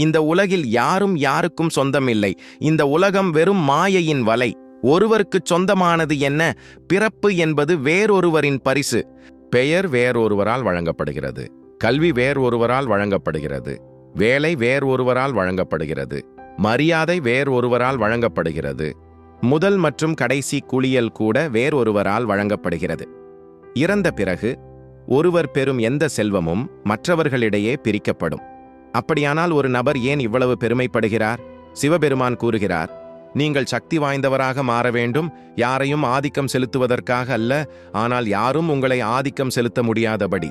இந்த உலகில் யாரும் யாருக்கும் சொந்தமில்லை. இந்த உலகம் வெறும் மாயையின் வலை. ஒருவருக்குச் சொந்தமானது என்ன? பிறப்பு என்பது வேறொருவரின் பரிசு. பெயர் வேறொருவரால் வழங்கப்படுகிறது. கல்வி வேறொருவரால் வழங்கப்படுகிறது. வேலை வேறொருவரால் வழங்கப்படுகிறது. மரியாதை வேறொருவரால் வழங்கப்படுகிறது. முதல் மற்றும் கடைசி குளியல் கூட வேறொருவரால் வழங்கப்படுகிறது. இறந்த பிறகு ஒருவர் பெறும் எந்த செல்வமும் மற்றவர்களிடையே பிரிக்கப்படும். அப்படியானால் ஒரு நபர் ஏன் இவ்வளவு பெருமைப்படுகிறார்? சிவபெருமான் கூறுகிறார் நீங்கள் சக்தி வாய்ந்தவராக மாற வேண்டும் யாரையும் ஆதிக்கம் செலுத்துவதற்காக அல்ல ஆனால் யாரும் உங்களை ஆதிக்கம் செலுத்த முடியாதபடி.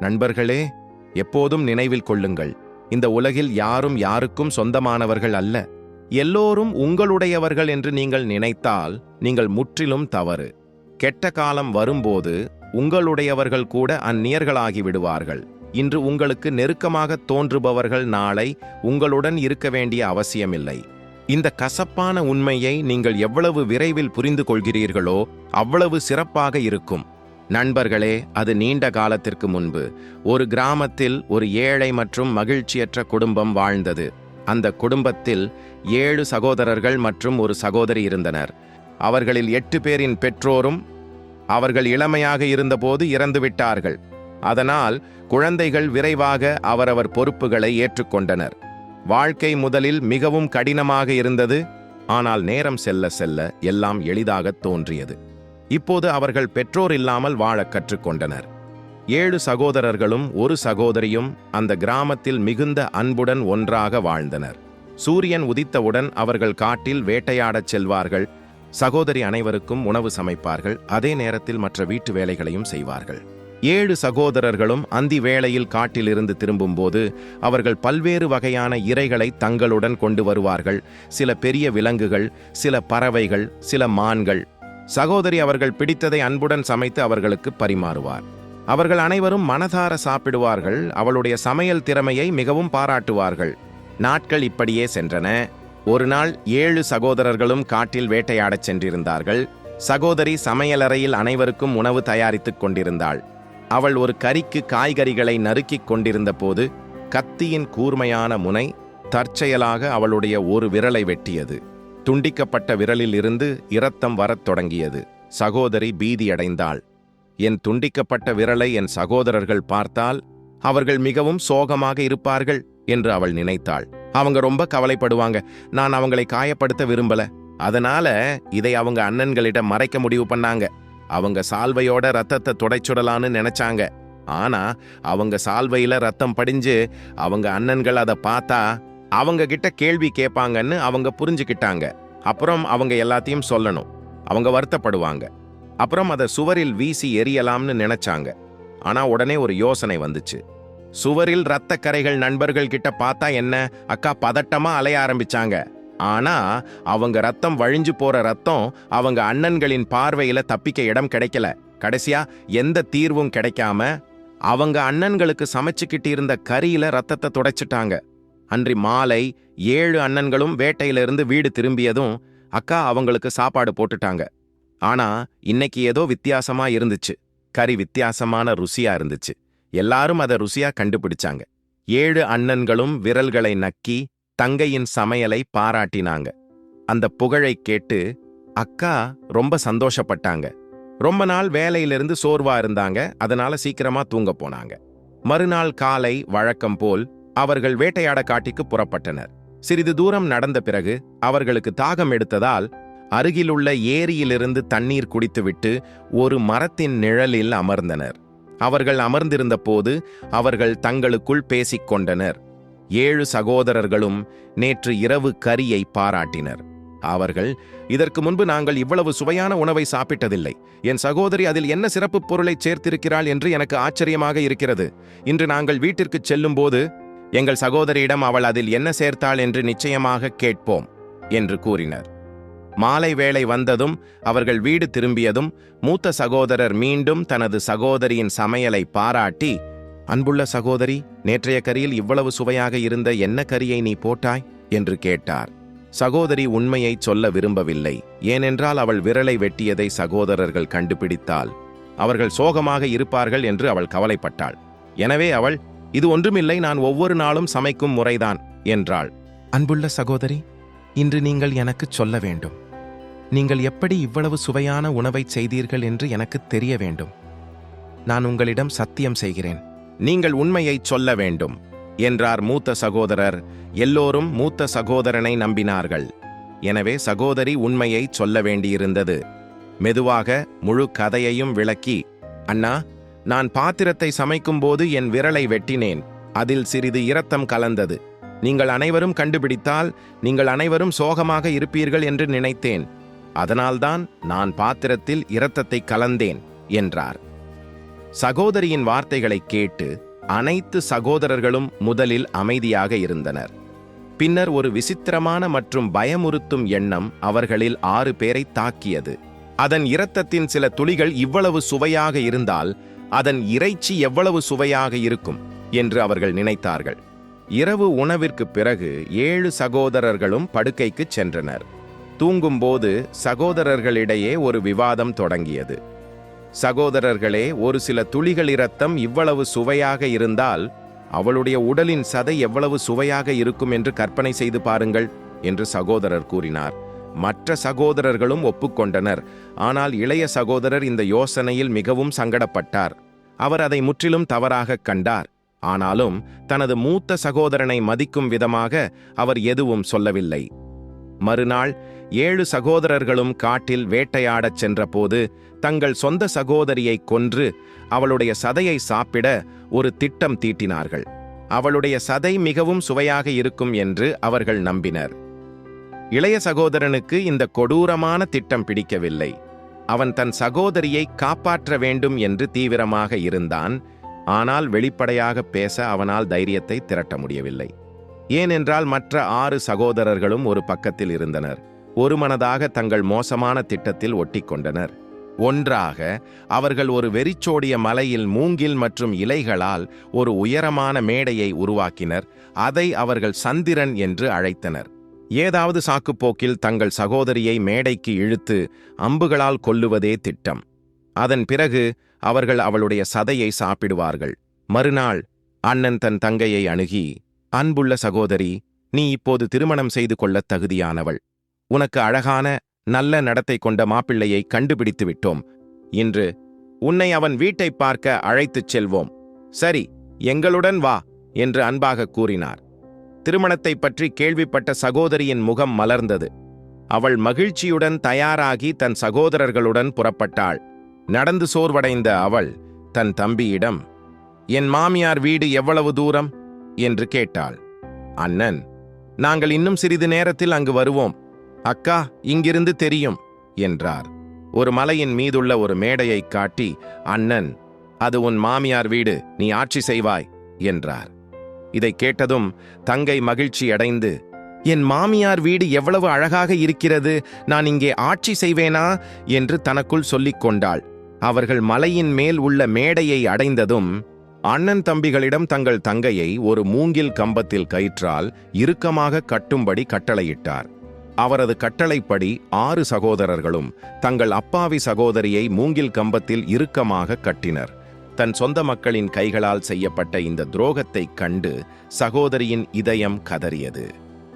நண்பர்களே எப்போதும் நினைவில் கொள்ளுங்கள் இந்த உலகில் யாரும் யாருக்கும் சொந்தமானவர்கள் அல்ல. எல்லோரும் உங்களுடையவர்கள் என்று நீங்கள் நினைத்தால் நீங்கள் முற்றிலும் தவறு. கெட்ட காலம் வரும்போது உங்களுடையவர்கள் கூட அந்நியர்களாகி விடுவார்கள். இன்று உங்களுக்கு நெருக்கமாக தோன்றுபவர்கள் நாளை உங்களுடன் இருக்க வேண்டிய அவசியமில்லை. இந்த கசப்பான உண்மையை நீங்கள் எவ்வளவு விரைவில் புரிந்து கொள்கிறீர்களோ அவ்வளவு சிறப்பாக இருக்கும். நண்பர்களே அது நீண்ட காலத்திற்கு முன்பு. ஒரு கிராமத்தில் ஒரு ஏழை மற்றும் மகிழ்ச்சியற்ற குடும்பம் வாழ்ந்தது. அந்த குடும்பத்தில் ஏழு சகோதரர்கள் மற்றும் ஒரு சகோதரி இருந்தனர். அவர்களில் எட்டு பேரின் பெற்றோரும் அவர்கள் இளமையாக இருந்தபோது இறந்துவிட்டார்கள். அதனால் குழந்தைகள் விரைவாக அவரவர் பொறுப்புகளை ஏற்றுக்கொண்டனர். வாழ்க்கை முதலில் மிகவும் கடினமாக இருந்தது ஆனால் நேரம் செல்ல செல்ல எல்லாம் எளிதாகத் தோன்றியது. இப்போது அவர்கள் பெற்றோர் இல்லாமல் வாழக் கற்றுக்கொண்டனர். ஏழு சகோதரர்களும் ஒரு சகோதரியும் அந்த கிராமத்தில் மிகுந்த அன்புடன் ஒன்றாக வாழ்ந்தனர். சூரியன் உதித்தவுடன் அவர்கள் காட்டில் வேட்டையாடச் செல்வார்கள். சகோதரி அனைவருக்கும் உணவு சமைப்பார்கள். அதே நேரத்தில் மற்ற வீட்டு வேலைகளையும் செய்வார்கள். ஏழு சகோதரர்களும் அந்தி வேளையில் காட்டிலிருந்து திரும்பும்போது அவர்கள் பல்வேறு வகையான இரைகளை தங்களுடன் கொண்டு வருவார்கள். சில பெரிய விலங்குகள் சில பறவைகள் சில மான்கள். சகோதரி அவர்கள் பிடித்ததை அன்புடன் சமைத்து அவர்களுக்கு பரிமாறுவார். அவர்கள் அனைவரும் மனதார சாப்பிடுவார்கள். அவளுடைய சமையல் திறமையை மிகவும் பாராட்டுவார்கள். நாட்கள் இப்படியே சென்றன. ஒரு நாள் ஏழு சகோதரர்களும் காட்டில் வேட்டையாடச் சென்றிருந்தார்கள். சகோதரி சமையலறையில் அனைவருக்கும் உணவு தயாரித்துக் கொண்டிருந்தாள். அவள் ஒரு கறிக்கு காய்கறிகளை நறுக்கிக் கொண்டிருந்த போது கத்தியின் கூர்மையான முனை தற்செயலாக அவளுடைய ஒரு விரலை வெட்டியது. துண்டிக்கப்பட்ட விரலில் இருந்து இரத்தம் வரத் தொடங்கியது. சகோதரி பீதியடைந்தாள் என் துண்டிக்கப்பட்ட விரலை என் சகோதரர்கள் பார்த்தால் அவர்கள் மிகவும் சோகமாக இருப்பார்கள் என்று அவள் நினைத்தாள். அவங்க ரொம்ப கவலைப்படுவாங்க. நான் அவங்களை காயப்படுத்த விரும்பல. அதனால இதை அவங்க அண்ணன்களிடம் மறைக்க முடிவு பண்ணாங்க. அவங்க சால்வையோட ரத்தத்தை துடைச்சுடலான்னு நினைச்சாங்க. ஆனா அவங்க சால்வையில ரத்தம் படிஞ்சு அவங்க அண்ணன்கள் அதை பார்த்தா அவங்க கிட்ட கேள்வி கேட்பாங்கன்னு அவங்க புரிஞ்சுக்கிட்டாங்க. அப்புறம் அவங்க எல்லாத்தையும் சொல்லணும். அவங்க வருத்தப்படுவாங்க. அப்புறம் அதை சுவரில் வீசி எரியலாம்னு நினைச்சாங்க. ஆனா உடனே ஒரு யோசனை வந்துச்சு. சுவரில் ரத்த கரைகள் நண்பர்கள் கிட்ட பார்த்தா என்ன? அக்கா பதட்டமா அலைய ஆரம்பிச்சாங்க. ஆனா அவங்க ரத்தம் வழிஞ்சு போற ரத்தம் அவங்க அண்ணன்களின் பார்வையில தப்பிக்க இடம் கிடைக்கல. கடைசியா எந்த தீர்வும் கிடைக்காம அவங்க அண்ணன்களுக்கு சமைச்சுக்கிட்டு இருந்த கரியில ரத்தத்தை துடைச்சிட்டாங்க. அன்றி மாலை ஏழு அண்ணன்களும் வேட்டையிலிருந்து வீடு திரும்பியதும் அக்கா அவங்களுக்கு சாப்பாடு போட்டுட்டாங்க. ஆனா இன்னைக்கு ஏதோ வித்தியாசமா இருந்துச்சு. கறி வித்தியாசமான ருசியா இருந்துச்சு. எல்லாரும் அதை ருசியா கண்டுபிடிச்சாங்க. ஏழு அண்ணன்களும் விரல்களை நக்கி தங்கையின் சமையலை பாராட்டினாங்க. அந்த புகழை கேட்டு அக்கா ரொம்ப சந்தோஷப்பட்டாங்க. ரொம்ப நாள் வேலையிலிருந்து சோர்வா இருந்தாங்க. அதனால சீக்கிரமா தூங்க போனாங்க. மறுநாள் காலை வழக்கம் போல் அவர்கள் வேட்டையாட காட்டிக்கு புறப்பட்டனர். சிறிது தூரம் நடந்த பிறகு அவர்களுக்கு தாகம் எடுத்ததால் அருகிலுள்ள ஏரியிலிருந்து தண்ணீர் குடித்துவிட்டு ஒரு மரத்தின் நிழலில் அமர்ந்தனர். அவர்கள் அமர்ந்திருந்த போது அவர்கள் தங்களுக்குள் பேசிக்கொண்டனர் ஏழு சகோதரர்களும் நேற்று இரவு கரியை பாராட்டினர். அவர்கள் இதற்கு முன்பு நாங்கள் இவ்வளவு சுவையான உணவை சாப்பிட்டதில்லை. என் சகோதரி அதில் என்ன சிறப்பு பொருளை சேர்த்திருக்கிறாள் என்று எனக்கு ஆச்சரியமாக இருக்கிறது. இன்று நாங்கள் வீட்டிற்குச் செல்லும்போது எங்கள் சகோதரியிடம் அவள் அதில் என்ன சேர்த்தாள் என்று நிச்சயமாக கேட்போம் என்று கூறினர். மாலை வேளை வந்ததும் அவர்கள் வீடு திரும்பியதும் மூத்த சகோதரர் மீண்டும் தனது சகோதரியின் சமையலை பாராட்டி அன்புள்ள சகோதரி நேற்றைய கரியில் இவ்வளவு சுவையாக இருந்த என்ன கரியை நீ போட்டாய்? என்று கேட்டார். சகோதரி உண்மையைச் சொல்ல விரும்பவில்லை. ஏனென்றால் அவள் விரலை வெட்டியதை சகோதரர்கள் கண்டுபிடித்தால் அவர்கள் சோகமாக இருப்பார்கள் என்று அவள் கவலைப்பட்டாள். எனவே அவள் இது ஒன்றுமில்லை நான் ஒவ்வொரு நாளும் சமைக்கும் முறைதான் என்றாள். அன்புள்ள சகோதரி இன்று நீங்கள் எனக்குச் சொல்ல வேண்டும். நீங்கள் எப்படி இவ்வளவு சுவையான உணவைச் செய்தீர்கள் என்று எனக்கு தெரிய வேண்டும். நான் உங்களிடம் சத்தியம் செய்கிறேன். நீங்கள் உண்மையைச் சொல்ல வேண்டும் என்றார் மூத்த சகோதரர். எல்லோரும் மூத்த சகோதரனை நம்பினார்கள். எனவே சகோதரி உண்மையைச் சொல்ல வேண்டியிருந்தது. மெதுவாக முழு கதையையும் விளக்கி அண்ணா நான் பாத்திரத்தை சமைக்கும்போது என் விரலை வெட்டினேன். அதில் சிறிது இரத்தம் கலந்தது. நீங்கள் அனைவரும் கண்டுபிடித்தால் நீங்கள் அனைவரும் சோகமாக இருப்பீர்கள் என்று நினைத்தேன். அதனால்தான் நான் பாத்திரத்தில் இரத்தத்தை கலந்தேன் என்றார். சகோதரியின் வார்த்தைகளை கேட்டு அனைத்து சகோதரர்களும் முதலில் அமைதியாக இருந்தனர். பின்னர் ஒரு விசித்திரமான மற்றும் பயமுறுத்தும் எண்ணம் அவர்களில் ஆறு பேரை தாக்கியது. அதன் இரத்தத்தின் சில துளிகள் இவ்வளவு சுவையாக இருந்தால் அதன் இறைச்சி எவ்வளவு சுவையாக இருக்கும் என்று அவர்கள் நினைத்தார்கள். இரவு உணவிற்கு பிறகு ஏழு சகோதரர்களும் படுக்கைக்குச் சென்றனர். தூங்கும்போது சகோதரர்களிடையே ஒரு விவாதம் தொடங்கியது. சகோதரர்களே ஒரு சில துளிகள் இரத்தம் இவ்வளவு சுவையாக இருந்தால் அவளுடைய உடலின் சதை எவ்வளவு சுவையாக இருக்கும் என்று கற்பனை செய்து பாருங்கள் என்று சகோதரர் கூறினார். மற்ற சகோதரர்களும் ஒப்புக்கொண்டனர். ஆனால் இளைய சகோதரர் இந்த யோசனையில் மிகவும் சங்கடப்பட்டார். அவர் அதை முற்றிலும் தவறாகக் கண்டார். ஆனாலும் தனது மூத்த சகோதரனை மதிக்கும் விதமாக அவர் எதுவும் சொல்லவில்லை. மறுநாள் ஏழு சகோதரர்களும் காட்டில் வேட்டையாடச் சென்றபோது தங்கள் சொந்த சகோதரியை கொன்று அவளுடைய சதையை சாப்பிட ஒரு திட்டம் தீட்டினார்கள். அவளுடைய சதை மிகவும் சுவையாக இருக்கும் என்று அவர்கள் நம்பினர். இளைய சகோதரனுக்கு இந்த கொடூரமான திட்டம் பிடிக்கவில்லை. அவன் தன் சகோதரியை காப்பாற்ற வேண்டும் என்று தீவிரமாக இருந்தான். ஆனால் வெளிப்படையாக பேச அவனால் தைரியத்தை திரட்ட முடியவில்லை. ஏனென்றால் மற்ற ஆறு சகோதரர்களும் ஒரு பக்கத்தில் இருந்தனர். ஒருமனதாக தங்கள் மோசமான திட்டத்தில் ஒட்டிக்கொண்டனர். ஒன்றாக அவர்கள் ஒரு வெறிச்சோடிய மலையில் மூங்கில் மற்றும் இலைகளால் ஒரு உயரமான மேடையை உருவாக்கினர். அதை அவர்கள் சந்திரன் என்று அழைத்தனர். ஏதாவது சாக்குப்போக்கில் தங்கள் சகோதரியை மேடைக்கு இழுத்து அம்புகளால் கொல்லுவதே திட்டம். அதன் பிறகு அவர்கள் அவளுடைய சதையை சாப்பிடுவார்கள். மறுநாள் அண்ணன் தன் தங்கையை அணுகி அன்புள்ள சகோதரி நீ இப்போது திருமணம் செய்து கொள்ளத் தகுதியானவள். உனக்கு அழகான நல்ல நடத்தை கொண்ட மாப்பிள்ளையை கண்டுபிடித்து விட்டோம். இன்று உன்னை அவன் வீட்டை பார்க்க அழைத்துச் செல்வோம். சரி எங்களுடன் வா என்று அன்பாக கூறினார். திருமணத்தைப் பற்றி கேள்விப்பட்ட சகோதரியின் முகம் மலர்ந்தது. அவள் மகிழ்ச்சியுடன் தயாராகி தன் சகோதரர்களுடன் புறப்பட்டாள். நடந்து சோர்வடைந்த அவள் தன் தம்பியிடம் என் மாமியார் வீடு எவ்வளவு தூரம்? என்று கேட்டாள். அண்ணன் நாங்கள் இன்னும் சிறிது நேரத்தில் அங்கு வருவோம். அக்கா இங்கிருந்து தெரியும் என்றார். ஒரு மலையின் மீதுள்ள ஒரு மேடையை காட்டி அண்ணன் அது உன் மாமியார் வீடு நீ ஆட்சி செய்வாய் என்றார். இதை கேட்டதும் தங்கை மகிழ்ச்சி அடைந்து என் மாமியார் வீடு எவ்வளவு அழகாக இருக்கிறது நான் இங்கே ஆட்சி செய்வேனா? என்று தனக்குள் சொல்லிக் கொண்டாள். அவர்கள் மலையின் மேல் உள்ள மேடையை அடைந்ததும் அண்ணன் தம்பிகளிடம் தங்கள் தங்கையை ஒரு மூங்கில் கம்பத்தில் கயிற்றால் இறுக்கமாக கட்டும்படி கட்டளையிட்டார். அவரது கட்டளைப்படி ஆறு சகோதரர்களும் தங்கள் அப்பாவி சகோதரியை மூங்கில் கம்பத்தில் இறுக்கமாக கட்டினர். தன் சொந்த மக்களின் கைகளால் செய்யப்பட்ட இந்த துரோகத்தைக் கண்டு சகோதரியின் இதயம் கதறியது.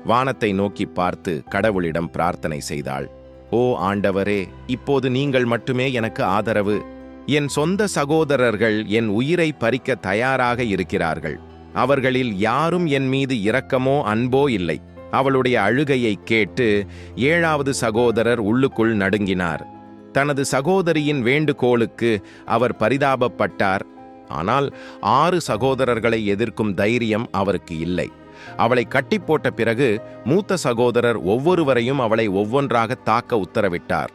வானத்தை நோக்கி பார்த்து கடவுளிடம் பிரார்த்தனை செய்தாள் ஓ ஆண்டவரே இப்போது நீங்கள் மட்டுமே எனக்கு ஆதரவு. என் சொந்த சகோதரர்கள் என் உயிரை பறிக்க தயாராக இருக்கிறார்கள். அவர்களில் யாரும் என் மீது இரக்கமோ அன்போ இல்லை. அவளுடைய அழுகையை கேட்டு ஏழாவது சகோதரர் உள்ளுக்குள் நடுங்கினார். தனது சகோதரியின் வேண்டுகோளுக்கு அவர் பரிதாபப்பட்டார். ஆனால் ஆறு சகோதரர்களை எதிர்க்கும் தைரியம் அவருக்கு இல்லை. அவளை கட்டி போட்ட பிறகு மூத்த சகோதரர் ஒவ்வொருவரையும் அவளை ஒவ்வொன்றாக தாக்க உத்தரவிட்டார்.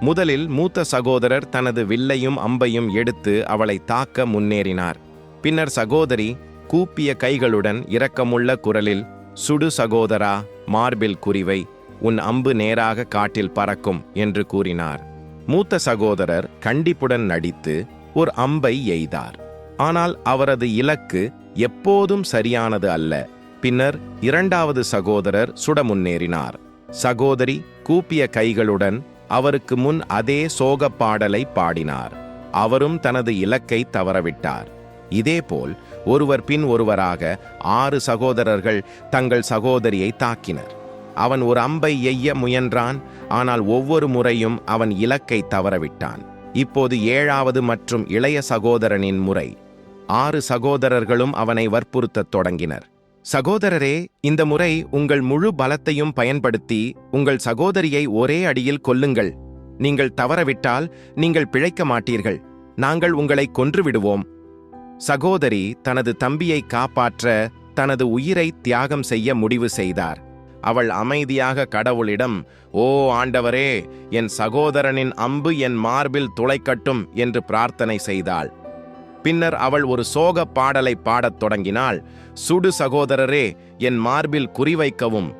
முதலில் மூத்த சகோதரர் தனது வில்லையும் அம்பையும் எடுத்து அவளை தாக்க முன்னேறினார். பின்னர் சகோதரி கூப்பிய கைகளுடன் இரக்கமுள்ள குரலில் சுடு சகோதரா மார்பில் குறிவை உன் அம்பு நேராக காட்டில் பறக்கும் என்று கூறினார். மூத்த சகோதரர் கண்டிப்புடன் நடித்து ஒரு அம்பை எய்தார். ஆனால் அவரது இலக்கு எப்போதும் சரியானது அல்ல. பின்னர் இரண்டாவது சகோதரர் சுட முன்னேறினார். சகோதரி கூப்பிய கைகளுடன் அவருக்கு முன் அதே சோகப் பாடலை பாடினார். அவரும் தனது இலக்கை தவறவிட்டார். இதேபோல் ஒருவர் பின் ஒருவராக ஆறு சகோதரர்கள் தங்கள் சகோதரியை தாக்கினர். அவன் ஒரு அம்பை எய்ய முயன்றான் ஆனால் ஒவ்வொரு முறையும் அவன் இலக்கை தவறவிட்டான். இப்போது ஏழாவது மற்றும் இளைய சகோதரனின் முறை. ஆறு சகோதரர்களும் அவனை வற்புறுத்தத் தொடங்கினர். சகோதரரே இந்த முறை உங்கள் முழு பலத்தையும் பயன்படுத்தி உங்கள் சகோதரியை ஒரே அடியில் கொல்லுங்கள். நீங்கள் தவறவிட்டால் நீங்கள் பிழைக்க மாட்டீர்கள். நாங்கள் உங்களை கொன்றுவிடுவோம். சகோதரி தனது தம்பியை காப்பாற்ற தனது உயிரை தியாகம் செய்ய முடிவு செய்தார். அவள் அமைதியாக கடவுளிடம் ஓ ஆண்டவரே என் சகோதரனின் அம்பு என் மார்பில் துளைக்கட்டும் என்று பிரார்த்தனை செய்தாள். பின்னர் அவள் ஒரு சோக பாடலை பாடத் தொடங்கினாள். சுடு சகோதரரே என் மார்பில் குறிவைக்கவும்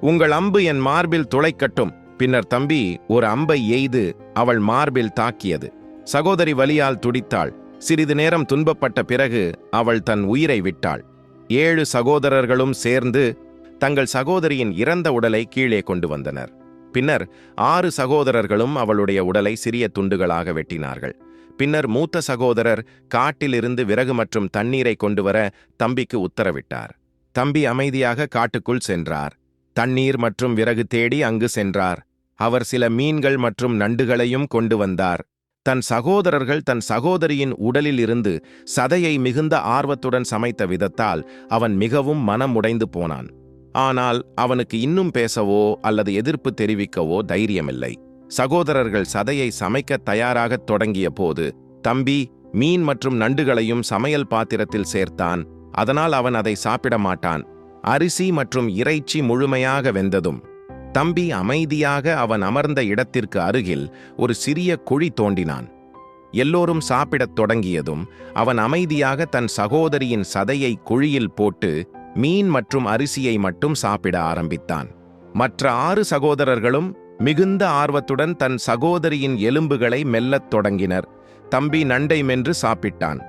உங்கள் அம்பு என் மார்பில் துளைக்கட்டும். பின்னர் தம்பி ஒரு அம்பை எய்து அவள் மார்பில் தாக்கியது. சகோதரி வலியால் துடித்தாள். சிறிது நேரம் துன்பப்பட்ட பிறகு அவள் தன் உயிரை விட்டாள். ஏழு சகோதரர்களும் சேர்ந்து தங்கள் சகோதரியின் இறந்த உடலை கீழே கொண்டு வந்தனர். பின்னர் ஆறு சகோதரர்களும் அவளுடைய உடலை சிறிய துண்டுகளாக வெட்டினார்கள். பின்னர் மூத்த சகோதரர் காட்டிலிருந்து விறகு மற்றும் தண்ணீரை கொண்டு வர தம்பிக்கு உத்தரவிட்டார். தம்பி அமைதியாக காட்டுக்குள் சென்றார். தண்ணீர் மற்றும் விறகு தேடி அங்கு சென்றார். அவர் சில மீன்கள் மற்றும் நண்டுகளையும் கொண்டு வந்தார். தன் சகோதரர்கள் தன் சகோதரியின் உடலில் இருந்து சதையை மிகுந்த ஆர்வத்துடன் சமைத்த விதத்தால் அவன் மிகவும் மனம் உடைந்து போனான். ஆனால் அவனுக்கு இன்னும் பேசவோ அல்லது எதிர்ப்பு தெரிவிக்கவோ தைரியமில்லை. சகோதரர்கள் சதையை சமைக்க தயாராகத் தொடங்கிய போது தம்பி மீன் மற்றும் நண்டுகளையும் சமையல் பாத்திரத்தில் சேர்த்தான். அதனால் அவன் அதை சாப்பிட மாட்டான். அரிசி மற்றும் இறைச்சி முழுமையாக வெந்ததும் தம்பி அமைதியாக அவன் அமர்ந்த இடத்திற்கு அருகில் ஒரு சிறிய குழி தோண்டினான். எல்லோரும் சாப்பிடத் தொடங்கியதும் அவன் அமைதியாக தன் சகோதரியின் சதையை குழியில் போட்டு மீன் மற்றும் அரிசியை மட்டும் சாப்பிட ஆரம்பித்தான். மற்ற ஆறு சகோதரர்களும் மிகுந்த ஆர்வத்துடன் தன் சகோதரியின் எலும்புகளை மெல்லத் தொடங்கினர். தம்பி நண்டை மென்று சாப்பிட்டான்.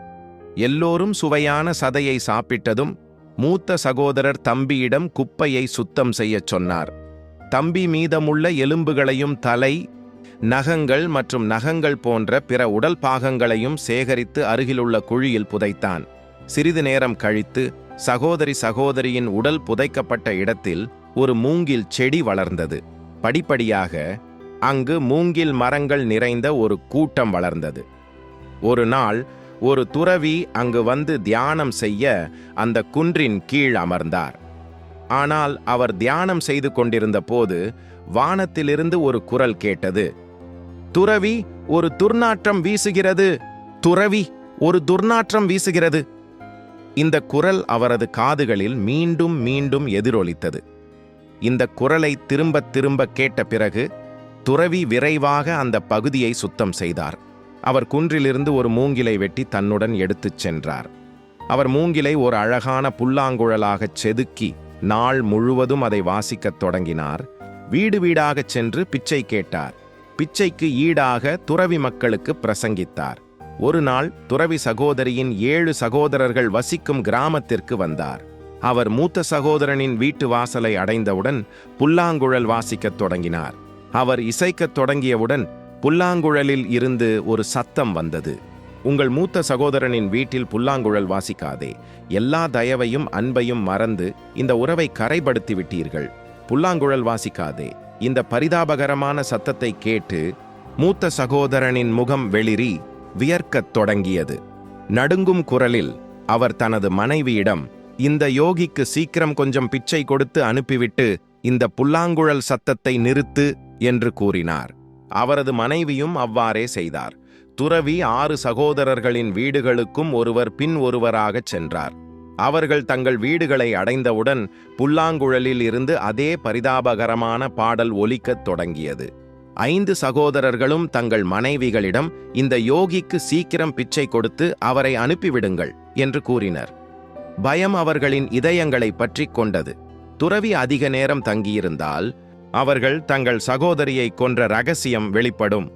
எல்லோரும் சுவையான சதையை சாப்பிட்டதும் மூத்த சகோதரர் தம்பியிடம் குப்பையை சுத்தம் செய்யச் சொன்னார். தம்பி மீதமுள்ள எலும்புகளையும் தலை நகங்கள் மற்றும் நகங்கள் போன்ற பிற உடல் பாகங்களையும் சேகரித்து அருகிலுள்ள குழியில் புதைத்தான். சிறிது நேரம் கழித்து சகோதரி சகோதரியின் உடல் புதைக்கப்பட்ட இடத்தில் ஒரு மூங்கில் செடி வளர்ந்தது. படிப்படியாக அங்கு மூங்கில் மரங்கள் நிறைந்த ஒரு கூட்டம் வளர்ந்தது. ஒரு நாள் ஒரு துறவி அங்கு வந்து தியானம் செய்ய அந்த குன்றின் கீழ் அமர்ந்தார். ஆனால் அவர் தியானம் செய்து கொண்டிருந்த போது வானத்திலிருந்து ஒரு குரல் கேட்டது. துறவி ஒரு துர்நாற்றம் வீசுகிறது. துறவி ஒரு துர்நாற்றம் வீசுகிறது. இந்த குரல் அவரது காதுகளில் மீண்டும் மீண்டும் எதிரொலித்தது. இந்த குரலை திரும்பத் திரும்ப கேட்ட பிறகு துறவி விரைவாக அந்த பகுதியை சுத்தம் செய்தார். அவர் குன்றிலிருந்து ஒரு மூங்கிலை வெட்டி தன்னுடன் எடுத்துச் சென்றார். அவர் மூங்கிலை ஒரு அழகான புல்லாங்குழலாகச் செதுக்கி நாள் முழுவதும் அதை வாசிக்கத் தொடங்கினார். வீடு வீடாகச் சென்று பிச்சை கேட்டார். பிச்சைக்கு ஈடாக துறவி மக்களுக்கு பிரசங்கித்தார். ஒரு நாள் துறவி சகோதரியின் ஏழு சகோதரர்கள் வசிக்கும் கிராமத்திற்கு வந்தார். அவர் மூத்த சகோதரனின் வீட்டு வாசலை அடைந்தவுடன் புல்லாங்குழல் வாசிக்கத் தொடங்கினார். அவர் இசைக்கத் தொடங்கியவுடன் புல்லாங்குழலில் இருந்து ஒரு சத்தம் வந்தது. உங்கள் மூத்த சகோதரனின் வீட்டில் புல்லாங்குழல் வாசிக்காதே. எல்லா தயவையும் அன்பையும் மறந்து இந்த உறவை கரைப்படுத்தி விட்டீர்கள். புல்லாங்குழல் வாசிக்காதே. இந்த பரிதாபகரமான சத்தத்தை கேட்டு மூத்த சகோதரனின் முகம் வெளிரி வியர்க்கத் தொடங்கியது. நடுங்கும் குரலில் அவர் தனது மனைவியிடம் இந்த யோகிக்கு சீக்கிரம் கொஞ்சம் பிச்சை கொடுத்து அனுப்பிவிட்டு இந்த புல்லாங்குழல் சத்தத்தை நிறுத்து என்று கூறினார். அவரது மனைவியும் அவ்வாறே செய்தார். துறவி ஆறு சகோதரர்களின் வீடுகளுக்கும் ஒருவர் பின் ஒருவராகச் சென்றார். அவர்கள் தங்கள் வீடுகளை அடைந்தவுடன் புல்லாங்குழலில் இருந்து அதே பரிதாபகரமான பாடல் ஒலிக்கத் தொடங்கியது. ஐந்து சகோதரர்களும் தங்கள் மனைவிகளிடம் இந்த யோகிக்கு சீக்கிரம் பிச்சை கொடுத்து அவரை அனுப்பிவிடுங்கள் என்று கூறினர். பயம் அவர்களின் இதயங்களை பற்றிக் கொண்டது. துறவி அதிக நேரம் தங்கியிருந்தால் அவர்கள் தங்கள் சகோதரியை கொன்ற ரகசியம் வெளிப்படும்.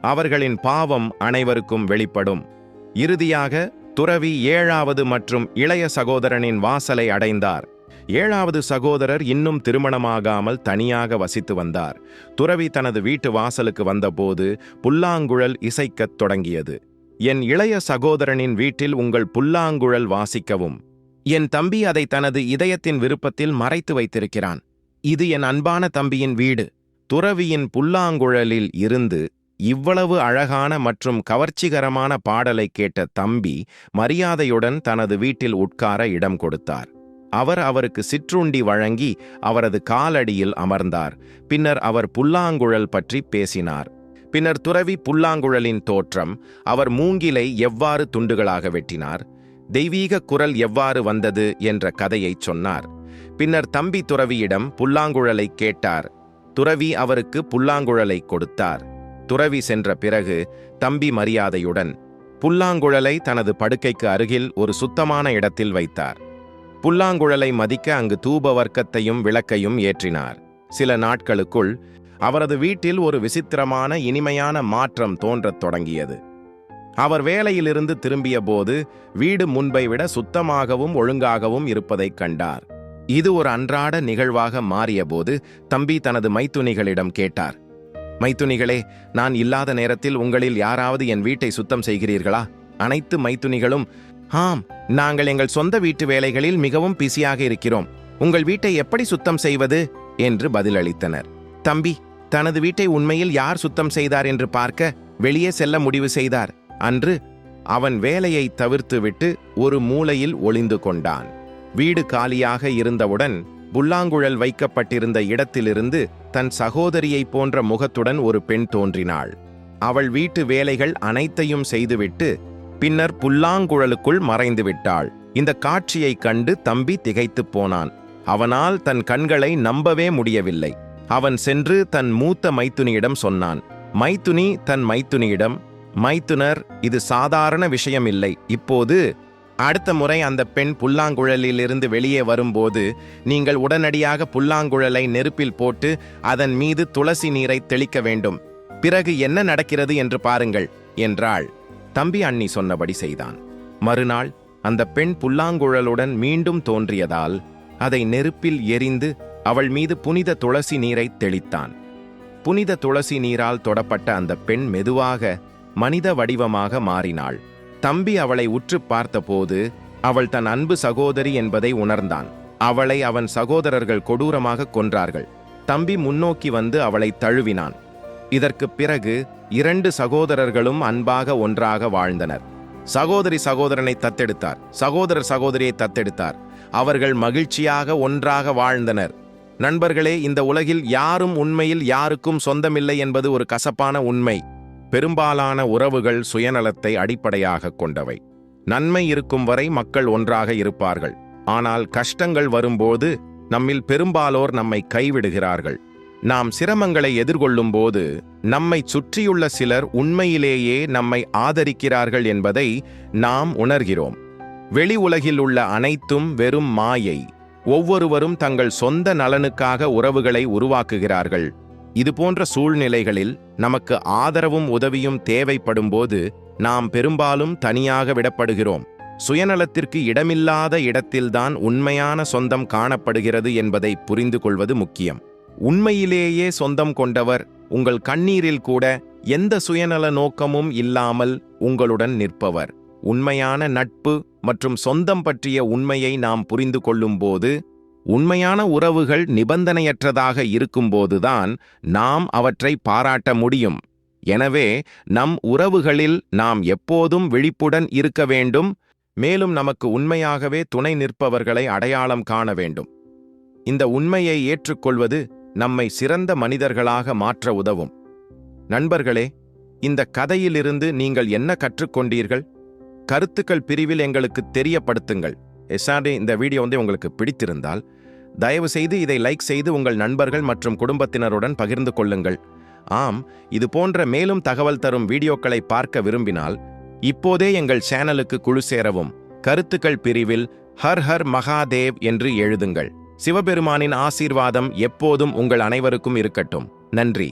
அவர்களின் பாவம் அனைவருக்கும் வெளிப்படும். இறுதியாக துறவி ஏழாவது மற்றும் இளைய சகோதரனின் வாசலை அடைந்தார். ஏழாவது சகோதரர் இன்னும் திருமணமாகாமல் தனியாக வசித்து வந்தார். துறவி தனது வீட்டு வாசலுக்கு வந்தபோது புல்லாங்குழல் இசைக்கத் தொடங்கியது. என் இளைய சகோதரனின் வீட்டில் உங்கள் புல்லாங்குழல் வாசிக்கவும். என் தம்பி அதை தனது இதயத்தின் விருப்பத்தில் மறைத்து வைத்திருக்கிறான். இது என் அன்பான தம்பியின் வீடு. துறவியின் புல்லாங்குழலில் இருந்து இவ்வளவு அழகான மற்றும் கவர்ச்சிகரமான பாடலை கேட்ட தம்பி மரியாதையுடன் தனது வீட்டில் உட்கார இடம் கொடுத்தார். அவர் அவருக்கு சிற்றுண்டி வழங்கி அவரது காலடியில் அமர்ந்தார். பின்னர் அவர் புல்லாங்குழல் பற்றி பேசினார். பின்னர் துறவி புல்லாங்குழலின் தோற்றம் அவர் மூங்கிலை எவ்வாறு துண்டுகளாக வெட்டினார் தெய்வீக குரல் எவ்வாறு வந்தது என்ற கதையைச் சொன்னார். பின்னர் தம்பி துறவியிடம் புல்லாங்குழலை கேட்டார். துறவி அவருக்கு புல்லாங்குழலை கொடுத்தார். துறவி சென்ற பிறகு தம்பி மரியாதையுடன் புல்லாங்குழலை தனது படுக்கைக்கு அருகில் ஒரு சுத்தமான இடத்தில் வைத்தார். புல்லாங்குழலை மதிக்க அங்கு தூப வர்க்கத்தையும் விளக்கையும் ஏற்றினார். சில நாட்களுக்குள் அவரது வீட்டில் ஒரு விசித்திரமான இனிமையான மாற்றம் தோன்றத் தொடங்கியது. அவர் வேலையிலிருந்து திரும்பிய போது வீடு முன்பை விட சுத்தமாகவும் ஒழுங்காகவும் இருப்பதைக் கண்டார். இது ஒரு அன்றாட நிகழ்வாக மாறியபோது தம்பி தனது மைத்துனிகளிடம் கேட்டார் மைத்துனிகளே நான் இல்லாத நேரத்தில் உங்களில் யாராவது என் வீட்டை சுத்தம் செய்கிறீர்களா? அனைத்து மைத்துனிகளும் ஆம் நாங்கள் எங்கள் சொந்த வீட்டு வேலைகளில் மிகவும் பிஸியாக இருக்கிறோம். உங்கள் வீட்டை எப்படி சுத்தம் செய்வது? என்று பதிலளித்தனர். தம்பி தனது வீட்டை உண்மையில் யார் சுத்தம் செய்தார் என்று பார்க்க வெளியே செல்ல முடிவு செய்தார். அன்று அவன் வேலையை தவிர்த்துவிட்டு ஒரு மூலையில் ஒளிந்து கொண்டான். வீடு காலியாக இருந்தவுடன் புல்லாங்குழல் வைக்கப்பட்டிருந்த இடத்திலிருந்து தன் சகோதரியைப் போன்ற முகத்துடன் ஒரு பெண் தோன்றினாள். அவள் வீட்டு வேலைகள் அனைத்தையும் செய்துவிட்டு பின்னர் புல்லாங்குழலுக்குள் மறைந்து விட்டாள். இந்த காட்சியைக் கண்டு தம்பி திகைத்துப் போனான். அவனால் தன் கண்களை நம்பவே முடியவில்லை. அவன் சென்று தன் மூத்த மைத்துனியிடம் சொன்னான் மைத்துனி தன் மைத்துனியிடம் மைத்துனர் இது சாதாரண விஷயம் இல்லை இப்போது அடுத்த முறை அந்த பெண் புல்லாங்குழலிலிருந்து வெளியே வரும்போது நீங்கள் உடனடியாக புல்லாங்குழலை நெருப்பில் போட்டு அதன் மீது துளசி நீரை தெளிக்க வேண்டும். பிறகு என்ன நடக்கிறது என்று பாருங்கள் என்றாள். தம்பி அண்ணி சொன்னபடி செய்தான். மறுநாள் அந்த பெண் புல்லாங்குழலுடன் மீண்டும் தோன்றியதால் அதை நெருப்பில் எரிந்து அவள் மீது புனித துளசி நீரை தெளித்தான். புனித துளசி நீரால் தொடப்பட்ட அந்த பெண் மெதுவாக மனித வடிவமாக மாறினாள். தம்பி அவளை உற்று பார்த்தபோது அவள் தன் அன்பு சகோதரி என்பதை உணர்ந்தான். அவளை அவன் சகோதரர்கள் கொடூரமாக கொன்றார்கள். தம்பி முன்னோக்கி வந்து அவளை தழுவினான். இதற்குப் பிறகு இரண்டு சகோதரர்களும் அன்பாக ஒன்றாக வாழ்ந்தனர். சகோதரி சகோதரனை தத்தெடுத்தார். சகோதரர் சகோதரியை தத்தெடுத்தார். அவர்கள் மகிழ்ச்சியாக ஒன்றாக வாழ்ந்தனர். நண்பர்களே இந்த உலகில் யாரும் உண்மையில் யாருக்கும் சொந்தமில்லை என்பது ஒரு கசப்பான உண்மை. பெரும்பாலான உறவுகள் சுயநலத்தை அடிப்படையாக கொண்டவை. நன்மை இருக்கும் வரை மக்கள் ஒன்றாக இருப்பார்கள். ஆனால் கஷ்டங்கள் வரும்போது நம்மில் பெரும்பாலோர் நம்மை கைவிடுகிறார்கள். நாம் சிரமங்களை எதிர்கொள்ளும் போது நம்மை சுற்றியுள்ள சிலர் உண்மையிலேயே நம்மை ஆதரிக்கிறார்கள் என்பதை நாம் உணர்கிறோம். வெளி உலகில் உள்ள அனைத்தும் வெறும் மாயை. ஒவ்வொருவரும் தங்கள் சொந்த நலனுக்காக உறவுகளை உருவாக்குகிறார்கள். இதுபோன்ற சூழ்நிலைகளில் நமக்கு ஆதரவும் உதவியும் தேவைப்படும் போது நாம் பெரும்பாலும் தனியாக விடப்படுகிறோம். சுயநலத்திற்கு இடமில்லாத இடத்தில்தான் உண்மையான சொந்தம் காணப்படுகிறது என்பதை புரிந்து கொள்வது முக்கியம். உண்மையிலேயே சொந்தம் கொண்டவர் உங்கள் கண்ணீரில் கூட எந்த சுயநல நோக்கமும் இல்லாமல் உங்களுடன் நிற்பவர். உண்மையான நட்பு மற்றும் சொந்தம் பற்றிய உண்மையை நாம் புரிந்து கொள்ளும்போது உண்மையான உறவுகள் நிபந்தனையற்றதாக இருக்கும்போதுதான் நாம் அவற்றை பாராட்ட முடியும். எனவே நம் உறவுகளில் நாம் எப்போதும் விழிப்புடன் இருக்க வேண்டும் மேலும் நமக்கு உண்மையாகவே துணை நிற்பவர்களை அடையாளம் காண வேண்டும். இந்த உண்மையை ஏற்றுக்கொள்வது நம்மை சிறந்த மனிதர்களாக மாற்ற உதவும். நண்பர்களே இந்த கதையிலிருந்து நீங்கள் என்ன கற்றுக்கொண்டீர்கள்? கருத்துக்கள் பிரிவில் எங்களுக்கு தெரியப்படுத்துங்கள். எஸ்ஆர்டி இந்த வீடியோ வந்து உங்களுக்கு பிடித்திருந்தால் தயவு செய்து இதை லைக் செய்து உங்கள் நண்பர்கள் மற்றும் குடும்பத்தினருடன் பகிர்ந்து கொள்ளுங்கள். ஆம் இது போன்ற மேலும் தகவல் தரும் வீடியோக்களை பார்க்க விரும்பினால் இப்போதே எங்கள் சேனலுக்கு குழு சேரவும். கருத்துக்கள் பிரிவில் ஹர் ஹர் மகாதேவ் என்று எழுதுங்கள். சிவபெருமானின் ஆசீர்வாதம் எப்போதும் உங்கள் அனைவருக்கும் இருக்கட்டும். நன்றி.